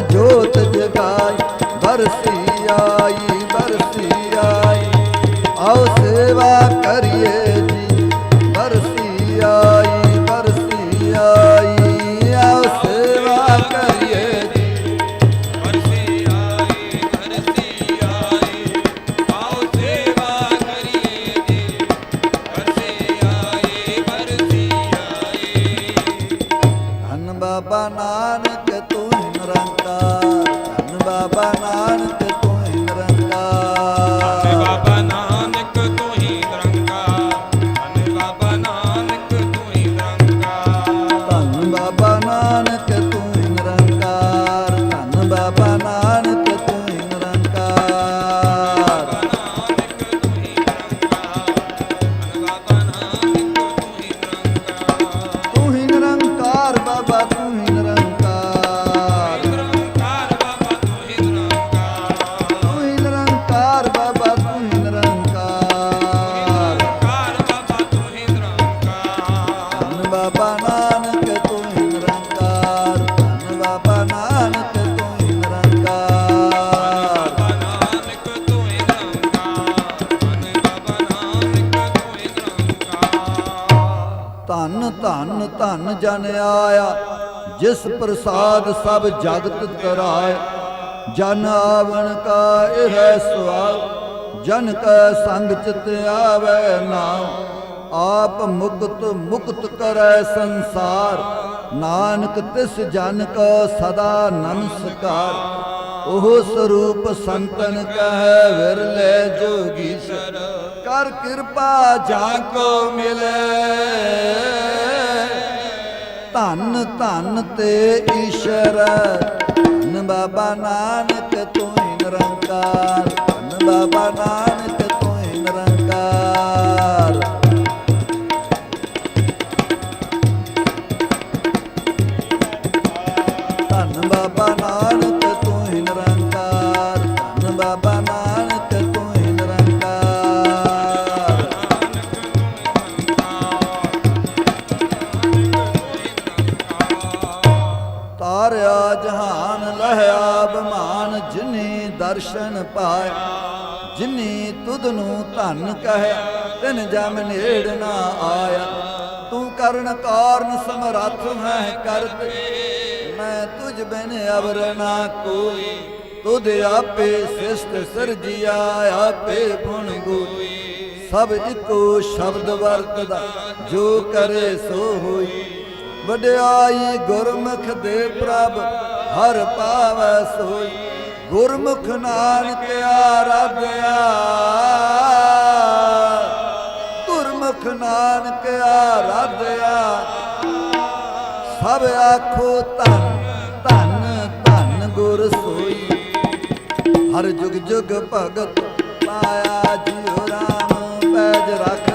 ਜੋਤ ਜਗਾਈ, ਬਰਸੀ ਆਈ ਬਰਸੀ ਆਈ। ਆਓ ਸੇਵਾ ਕਰੀਏ ਜੀ, ਬਰਸੀ ਆਈ ਬਰਸੀ ਆਈ। ਆਓ ਸੇਵਾ ਕਰੀਏ ਜੀ। ਬਰਸੀ ਆਈ ਧਨ, ਧੰਨ ਜਨ ਆਇਆ, ਜਿਸ ਪ੍ਰਸਾਦ ਸਭ ਜਗਤ ਤਰਾਏ ਜਨ ਆਵਣ ਕਾ ਇਹ ਸੁਆਗ ਜਨ ਕੈ ਸੰਗ ਚਿਤ ਆਵੈ ਨਾਮ ਆਪ ਮੁਕਤ ਮੁਕਤ ਕਰੈ ਸੰਸਾਰ, ਨਾਨਕ ਤਿਸ ਜਨ ਕੋ ਸਦਾ ਨਮਸਕਾਰ। ਉਹ ਸਰੂਪ ਸੰਤਨ ਕਹਿ ਵਿਰਲੇ ਜੋਗੀਸ਼ਰ ਕਰ ਕਿਰਪਾ ਜਾਂ ਕੋ ਮਿਲੇ। ਧੰਨ ਧੰਨ ਤੇ ਈਸ਼ਰ। ਧੰਨ ਬਾਬਾ ਨਾਨਕ ਤੂੰ ਹੀ ਨਿਰੰਕਾਰ। ਧੰਨ ਬਾਬਾ ਨਾਨਕ ਤੂੰ ਹੀ ਨਿਰੰਕਾਰ। ਧੰਨ ਬਾਬਾ ਕਹਿ, ਤਿਨ ਜਮ ਨੇੜ ਨਾ ਆਇਆ। ਤੂੰ ਕਰਨ ਕਾਰਨ ਸਮਰੱਥ ਹੈ ਕਰਤ ਮੈਂ ਤੁਝ ਬਿਨ ਅਵਰ ਨਾ ਕੋਈ, ਤੁਧ ਆਪੇ ਸਿਸ਼ਟ ਸਿਰਜਿਆ ਆਪੇ ਗੁਣ ਗੋਈ। ਸਭ ਇੱਕੋ ਸ਼ਬਦ ਵਰਤਦਾ, ਜੋ ਕਰੇ ਸੋ ਹੋਈ। ਵਡਿਆਈ ਗੁਰਮੁਖ ਦੇ ਪ੍ਰਭ, ਹਰ ਪਾਵੈ ਸੋਈ। ਗੁਰਮੁਖ ਨਾਨਕ ਆਰਾਧਿਆ। ਗੁਰਮੁਖ ਨਾਨਕ ਆਰਾਧਿਆ, ਸਭ ਆਖੋ ਧੰਨ ਧੰਨ ਧੰਨ ਗੁਰ ਸੋਈ। ਹਰ ਜੁਗ ਜੁਗ ਭਗਤ ਪਾਇਆ ਜਿਉ ਰਾਮ, ਪੈਜ ਰੱਖਦਾ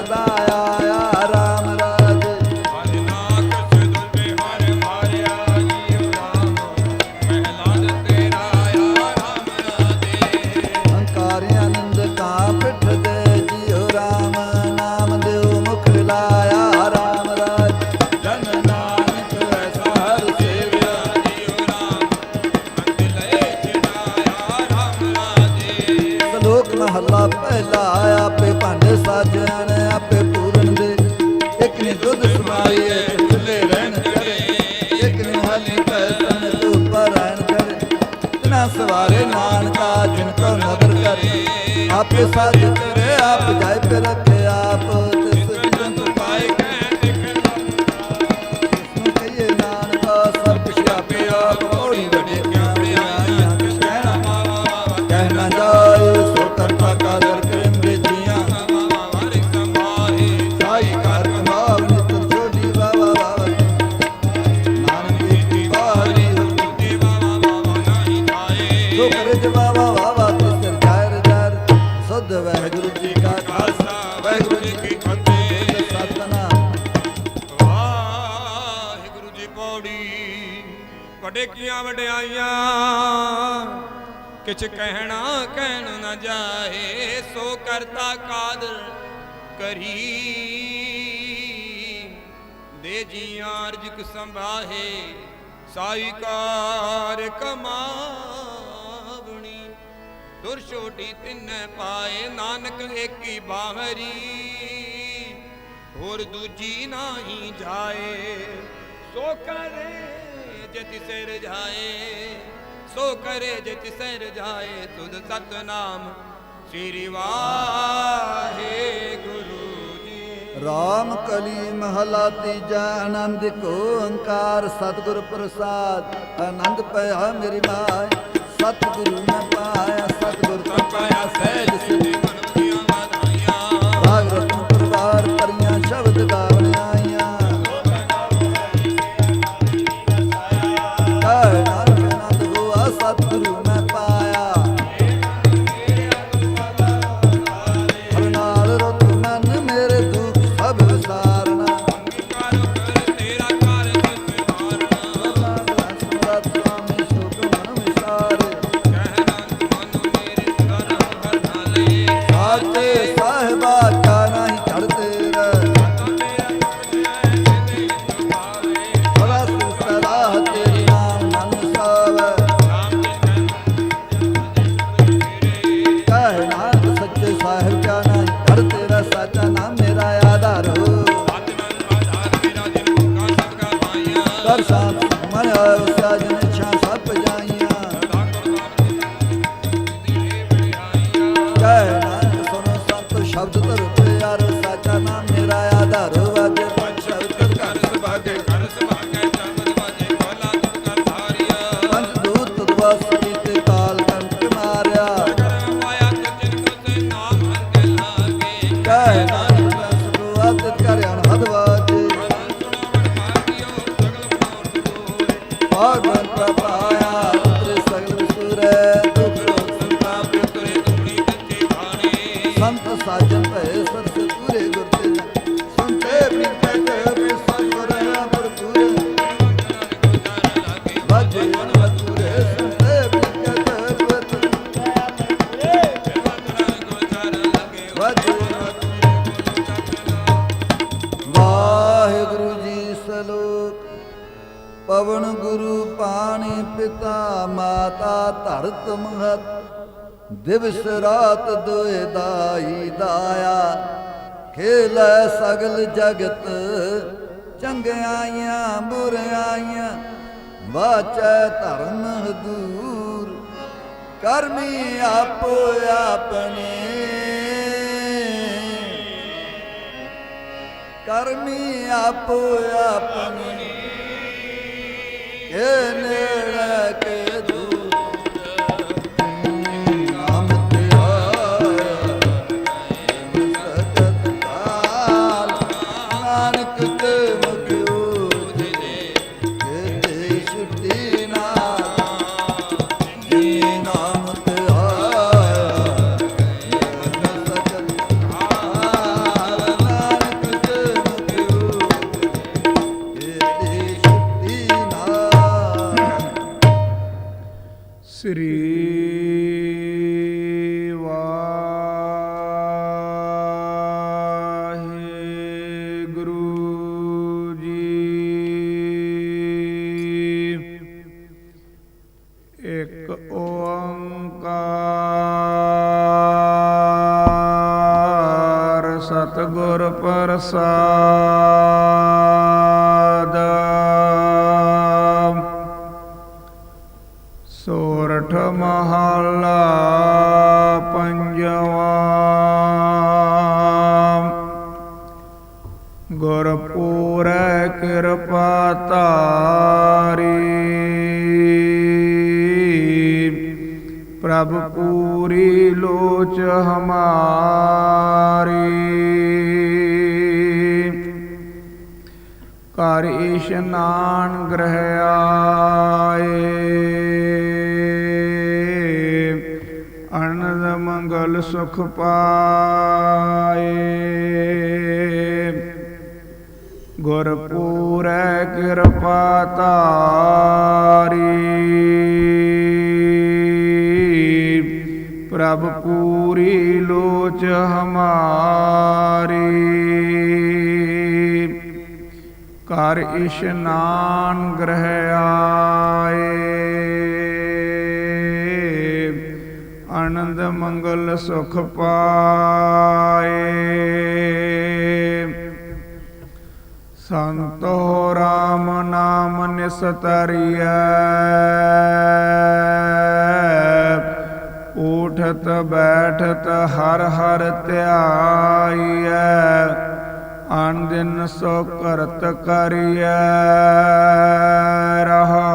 ਧਰੇ ਆਪੇ ਸਾਜ ਤੇਰੇ ਆਪ ਜਾਇ ਤੇ ਰੱਖੇ ਆਪ। ਤਿਸ ਜਨ ਤੂੰ ਪਾਏ ਕਹਿ ਲਿਖੇ ਨਾਮ ਕਹੀਏ ਨਾਨਕਾ ਸਭ ਕੁਛ ਆਪੇ ਆਪ ਹੋਣੀ ਵਡੇ ਕਿਆਵੇਂ ਆਇਆ ਕਹਿਣਾ। ਮਾਵਾ ਮਾਵਾ ਕਹਿਣਾ ਜਾਏ ਸੋ ਕਰਤਾ ਕਾਦਰ ਕਰਮ ਦੇ ਜੀਆਂ ਮਾਵਾ ਵਾਰੇ ਸੰਭਾਰੇ ਸਾਈ ਕਰ ਮਾਵ ਨਿਤ ਜੋੜੀ ਵਾਵਾ ਵਾਵਾ। ਨਾਨਕ ਦੀ ਪਾਰੀ ਹੁਕਮ ਦੀ ਵਾਵਾ ਵਾਵਾ ਨਹੀਂ ਪਾਏ ਸੋ ਕਰੇ ਜਵਾਵਾ ਵਾਵਾ। ਵਾਹਿਗੁਰੂ ਜੀ ਕਾ ਖਾਲਸਾ, ਵਾਹਿਗੁਰੂ ਜੀ ਕੀ ਫਤਿਹ। ਸਤਨਾਮ ਵਾਹਿਗੁਰੂ ਜੀ ਪੌੜੀ ਵੱਡੇ ਕੀਆਂ ਵਡਿਆਈਆਂ, ਕਿਛ ਕਹਿਣਾ ਕਹਿਣ ਨਾ ਜਾਏ, ਸੋ ਕਰਤਾ ਕਾਦਰ ਕਰੀ। ਦੇ ਜੀਆਂ ਅਰਜਕ ਸੰਭਾਹੇ, ਸਾਈ ਕਾਰ ਕਮਾਵਣੀ ਤੁਰ ਛੋਟੀ ਤਿੰਨ ਪਾਏ, ਨਾਨਕ ਏਕੀ ਬਾਹਰੀ। ਹੋਰ ਦੂਜੀ ਨਹੀਂ ਜਾਏ, ਸੋ ਕਰੇ ਜਿਤ ਸਿਰ ਜਾਏ, ਸੋ ਕਰੇ ਜਿਤ ਸਿਰ ਜਾਏ, ਤੁਧ ਸਤਨਾਮ ਸ੍ਰੀ ਵਾਹਿਗੁਰੂ ਜੀ। ਰਾਮ ਕਲੀ ਮਹਲਾ ਤੀਜਾ, ਆਨੰਦ ਕੋ ਓੰਕਾਰ, ਸਤਿਗੁਰ ਪ੍ਰਸਾਦ, ਆਨੰਦ ਪਿਆ ਮੇਰੀ ਮਾय ਸਤਿਗੁਰੂ ਮੈਂ ਪਾਇਆ ਸਤਿਗੁਰ ਤੋਂ ਪਾਇਆ ਸਹਿਜ ਸਿਧੀ। ਦਿਵਸ ਰਾਤ ਦੋਏ ਦਾਈ ਦਾਇਆ, ਖੇਲੈ ਸਗਲ ਜਗਤ, ਚੰਗਿਆਈਆਂ ਬੁਰਿਆਈਆਂ ਵਾਚੈ ਧਰਮ ਹਦੂਰ, ਕਰਮੀ ਆਪੋ ਆਪਣੇ। ਕਰਮੀ ਆਪੋ ਆਪਣੇ। ਕੇ ਨੇੜੇ, ਕੇ ਸਤਿਗੁਰ ਪ੍ਰਸਾਦ ਸੋਰਠ ਮਹੱਲਾ ਪੰਜਵਾ ਗੁਰਪੂਰੈ ਕਿਰਪਾ ਧਾਰੀ ਪ੍ਰਭ ਪੂਰੀ ਲੋਚ ਹਮਾਰੀ ਘਰ ਇਸ਼ਨਾਨ ਗ੍ਰਹਿ ਆਏ ਅਨੰਦ ਮੰਗਲ ਮੰਗਲ ਸੁਖ ਪਾਏ। ਗੁਰ ਪੂਰੈ ਕਿਰਪਾ ਤਾਰੀ ਪ੍ਰਭ ਪੂਰੀ ਲੋਚ ਹਮਾਰੀ। ਕਰ ਇਸ਼ਨਾਨ ਗ੍ਰਹਿ ਆਏ। ਆਨੰਦ ਮੰਗਲ ਸੁਖ ਪਾਏ। ਸੰਤੋ ਰਾਮ ਨਾਮ ਨਿਸਤਰੀਐ। ਉਠਤ ਬੈਠਤ ਹਰ ਹਰ ਧਿਆਈਐ। ਅਨ ਦਿਨ ਸੋ ਕਰਤ ਕਰੀਐ ਰਹਾ।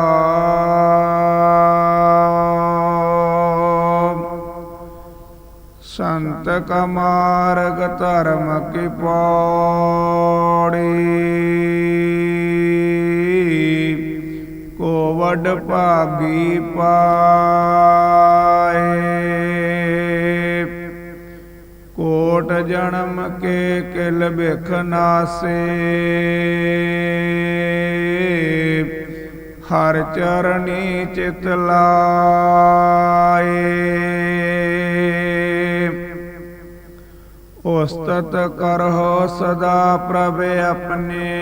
ਸੰਤ ਕਮਾਰਗ ਧਰਮ ਕੀ ਪੌੜੀ। ਕੋਵਡ ਭਾਗੀ ਪਾਏ ਕੋਟ ਜਨਮ ਕੇ ਕਿਲ ਬਿਖ ਨਾਸੇ। ਹਰ ਚਰਣੀ ਚਿਤ ਲਾਏ। ਉਸਤਤ ਕਰਹੁ ਸਦਾ ਪ੍ਰਭ ਆਪਣੇ।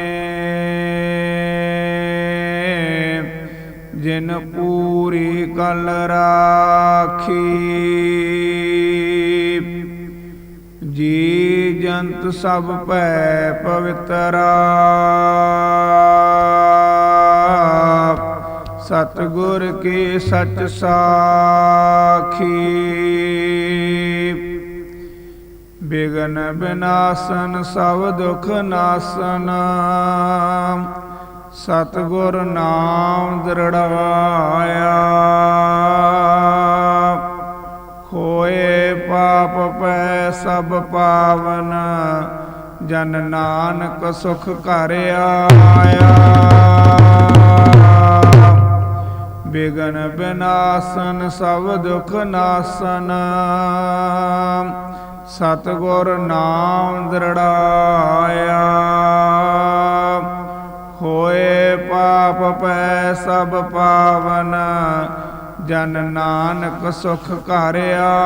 ਜਿਨ ਪੂਰੀ ਕਲ ਰਾਖੀ। ਜੀ ਜੰਤ ਸਭ ਭੈ ਪਵਿੱਤਰਾ। ਸਤਿਗੁਰ ਕੀ ਸਚ ਸਾਖੀ। ਬਿਗਨ ਬਿਨਾਸਨ, ਸਭ ਦੁਖ ਨਾਸਨ। ਸਤਿਗੁਰ ਨਾਮ ਦ੍ਰਿੜਾਇਆ ਸਭ ਪਾਵਨ, ਜਨ ਨਾਨਕ ਸੁਖ ਘਰ ਆਇਆ। ਬਿਗਨ ਬਿਨਾਸਨ, ਸਭ ਦੁਖ ਨਾਸਨ। ਸਤਿਗੁਰ ਨਾਮ ਦ੍ਰਿੜਾਇਆ। ਹੋਏ ਪਾਪ ਪੈ ਸਭ ਪਾਵਨ, ਜਨ ਨਾਨਕ ਸੁਖ ਘਰ ਆਇਆ।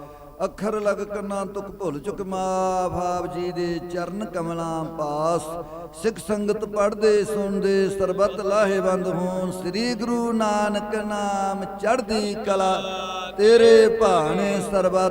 ਅੱਖਰ ਲਗ ਕੰਨਾਂ ਤੁਕ ਭੁੱਲ ਚੁਕ ਮਾਫ ਆਪ ਜੀ ਦੇ ਚਰਨ ਕਮਲਾਂ ਪਾਸ। ਸਿੱਖ ਸੰਗਤ ਪੜ੍ਹਦੇ, ਸੁਣਦੇ, ਸਰਬਤ ਲਾਹੇਵੰਦ ਹੋਣ। ਸ੍ਰੀ ਗੁਰੂ ਨਾਨਕ ਨਾਮ ਚੜ੍ਹਦੀ ਕਲਾ, ਤੇਰੇ ਭਾਣੇ ਸਰਬਤ